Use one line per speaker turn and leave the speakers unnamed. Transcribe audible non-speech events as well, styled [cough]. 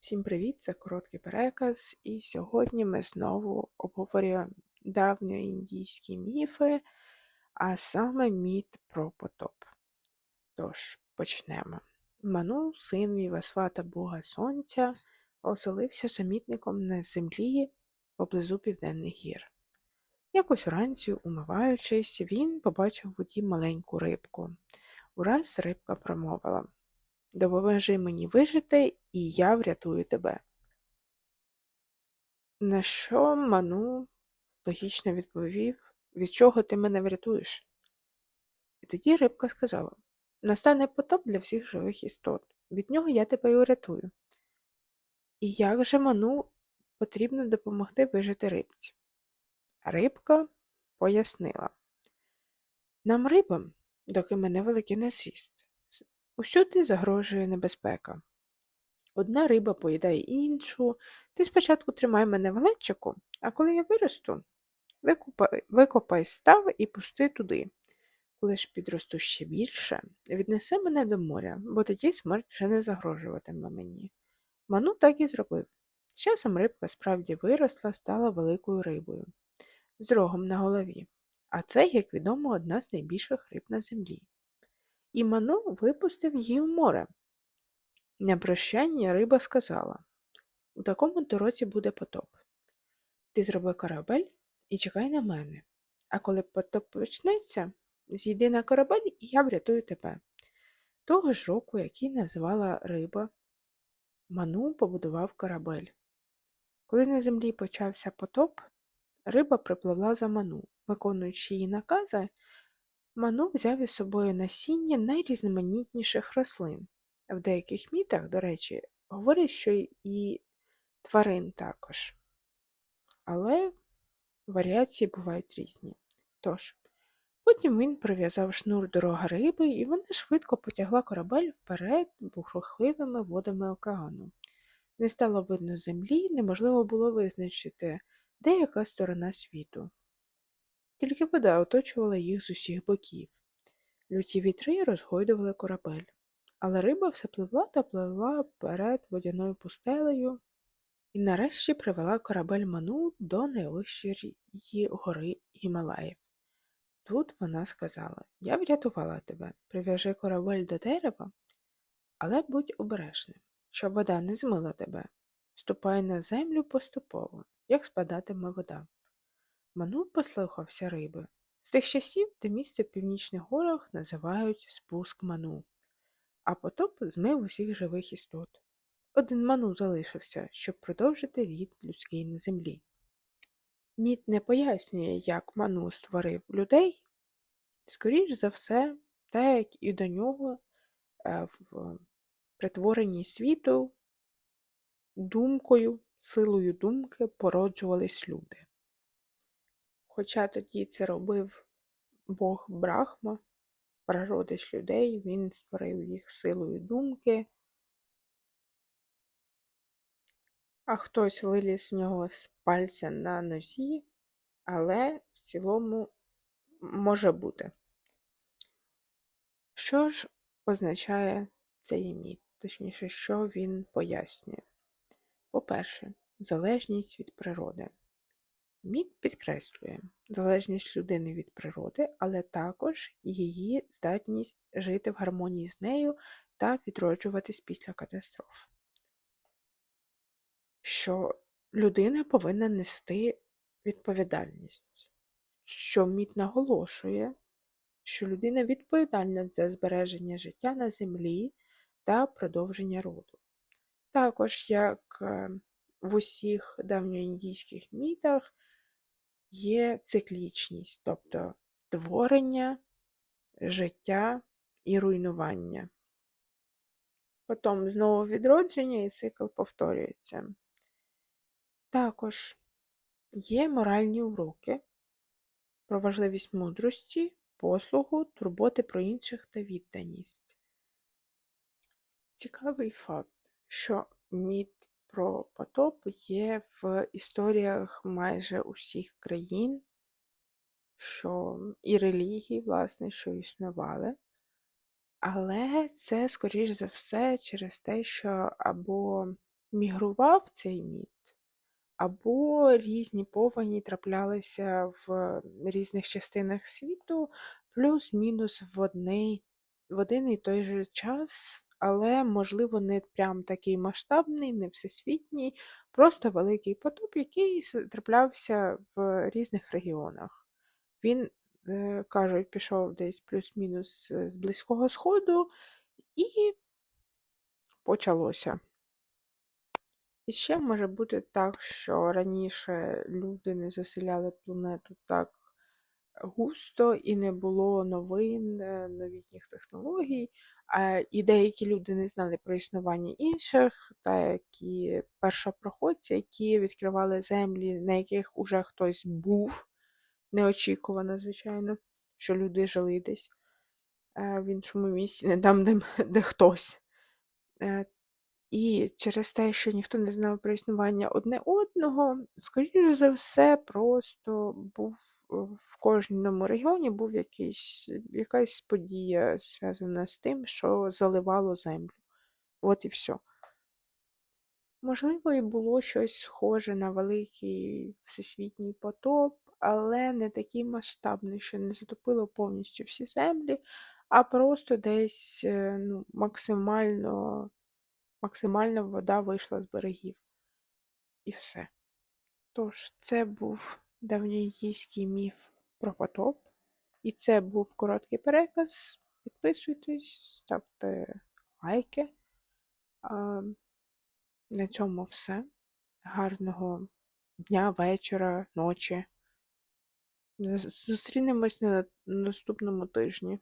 Всім привіт! Це короткий переказ, і сьогодні ми знову обговорюємо давньоіндійські міфи, а саме міт про потоп. Тож, почнемо. Ману, син Вівасвата Бога Сонця, оселився самітником на землі поблизу південних гір. Якось вранці, умиваючись, він побачив в воді маленьку рибку. Ураз рибка промовила Допоможи мені вижити, і я врятую тебе. На що Ману логічно відповів, від чого ти мене врятуєш? І тоді рибка сказала настане потоп для всіх живих істот. Від нього я тебе і врятую. І як же Ману потрібно допомогти вижити рибці? Рибка пояснила нам рибам, доки мене великий не з'їсть. Усюди загрожує небезпека. Одна риба поїдає іншу, ти спочатку тримай мене в глечику, а коли я виросту, викопай, викопай став і пусти туди. Коли ж підросту ще більше, віднеси мене до моря, бо тоді смерть вже не загрожуватиме мені. Ману так і зробив. З часом рибка справді виросла, стала великою рибою, з рогом на голові. А це, як відомо, одна з найбільших риб на землі і Ману випустив її в море. На прощання риба сказала у такому дорозі буде потоп. Ти зроби корабель і чекай на мене. А коли потоп почнеться, зійди на корабель, і я врятую тебе. Того ж року, який називала риба, Ману побудував корабель. Коли на землі почався потоп, риба припливла за ману, виконуючи її накази, Ману взяв із собою насіння найрізноманітніших рослин. В деяких мітах, до речі, говорять, що і тварин також. Але варіації бувають різні. Тож, потім він прив'язав шнур до рога риби, і вона швидко потягла корабель вперед бухрухливими водами океану. Не стало видно землі, неможливо було визначити, де яка сторона світу. Тільки вода оточувала їх з усіх боків. Люті вітри розгойдували корабель, але риба все пливла та пливла перед водяною пустелею і нарешті привела корабель ману до найвищої гори Гімалаїв. Тут вона сказала Я врятувала тебе, прив'яжи корабель до дерева, але будь обережним, щоб вода не змила тебе. Ступай на землю поступово, як спадатиме вода. Ману послухався риби. З тих часів те місце в північних горах називають спуск ману, а потоп змив усіх живих істот. Один ману залишився, щоб продовжити рід людський на землі. Міт не пояснює, як ману створив людей, скоріш за все, так як і до нього е, в притворенні світу думкою, силою думки породжувались люди. Хоча тоді це робив бог Брахма, прародич людей, він створив їх силою думки, а хтось виліз в нього з пальця на нозі, але в цілому може бути. Що ж означає цей міт, точніше, що він пояснює? По-перше, залежність від природи. Міт підкреслює залежність людини від природи, але також її здатність жити в гармонії з нею та відроджуватись після катастроф. Що людина повинна нести відповідальність, що міт наголошує, що людина відповідальна за збереження життя на землі та продовження роду. Також, як е, в усіх давньоіндійських мітах, є циклічність, тобто творення, життя і руйнування. Потім знову відродження і цикл повторюється. Також є моральні уроки про важливість мудрості, послугу, турботи про інших та відданість. Цікавий факт, що міт про потоп є в історіях майже усіх країн, що і релігій, власне, що існували. Але це, скоріш за все, через те, що або мігрував цей міт, або різні повені траплялися в різних частинах світу, плюс-мінус в в один і той же час, але, можливо, не прям такий масштабний, не всесвітній, просто великий потоп, який траплявся в різних регіонах. Він, е, кажуть, пішов десь плюс-мінус з Близького Сходу і почалося. І ще може бути так, що раніше люди не заселяли планету так густо і не було новин, е, новітніх технологій, і деякі люди не знали про існування інших, та які першопроходці, які відкривали землі, на яких уже хтось був, неочікувано, звичайно, що люди жили десь е, в іншому місці, не там, де, [laughs] де хтось. Е, І через те, що ніхто не знав про існування одне одного, скоріш за все, просто був в кожному регіоні був якийсь, якась подія зв'язана з тим, що заливало землю. От і все. Можливо, і було щось схоже на великий всесвітній потоп, але не такий масштабний, що не затопило повністю всі землі, а просто десь е, ну, максимально, максимально вода вийшла з берегів. І все. Тож, це був давньоіндійський міф про потоп. І це був короткий переказ. Підписуйтесь, ставте лайки. А, на цьому все. Гарного дня, вечора, ночі. Зустрінемось на наступному тижні.